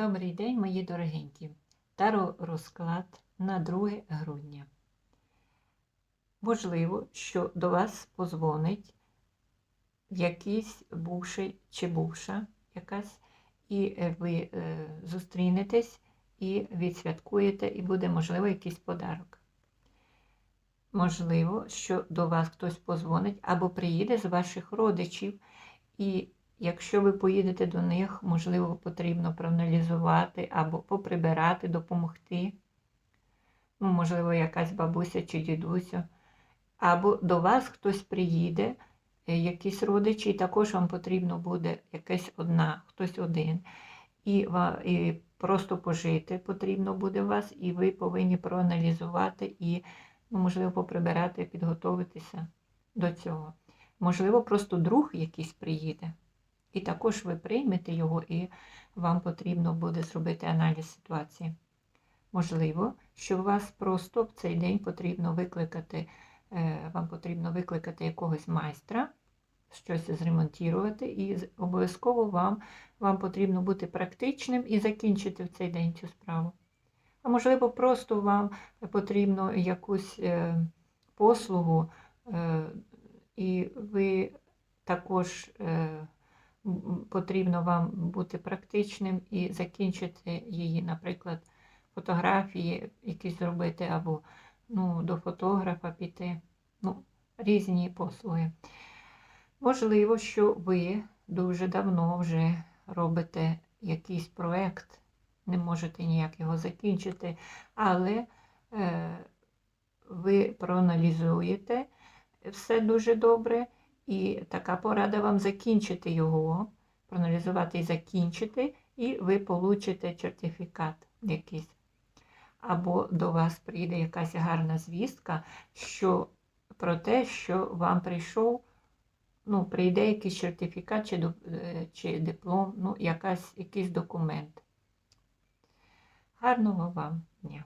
Добрий день, мої дорогенькі. Таро розклад на 2 грудня. Можливо, що до вас позвонить якийсь бувший чи бувша якась, і е, ви е, зустрінетесь і відсвяткуєте, і буде, можливо, якийсь подарок. Можливо, що до вас хтось позвонить або приїде з ваших родичів, і Якщо ви поїдете до них, можливо, потрібно проаналізувати або поприбирати, допомогти. Ну, можливо, якась бабуся чи дідуся. Або до вас хтось приїде, е, якісь родичі, і також вам потрібно буде якась одна, хтось один. І, і просто пожити потрібно буде вас, і ви повинні проаналізувати і, ну, можливо, поприбирати, підготуватися до цього. Можливо, просто друг якийсь приїде. І також ви приймете його, і вам потрібно буде зробити аналіз ситуації. Можливо, що вас просто в цей день потрібно викликати, е, вам потрібно викликати якогось майстра, щось зремонтувати, і обов'язково вам, вам потрібно бути практичним і закінчити в цей день цю справу. А можливо, просто вам потрібно якусь е, послугу, е, і ви також потрібно вам бути практичним і закінчити її, наприклад, фотографії якісь зробити, або ну, до фотографа піти. Ну, різні послуги. Можливо, що ви дуже давно вже робите якийсь проєкт, не можете ніяк його закінчити, але е, ви проаналізуєте все дуже добре. І така порада вам закінчити його, проаналізувати і закінчити, і ви получите сертифікат якийсь. Або до вас прийде якась гарна звістка, що про те, що вам прийшов, ну, прийде якийсь сертифікат чи е, чи диплом, ну, якась, якийсь документ. Гарного вам дня!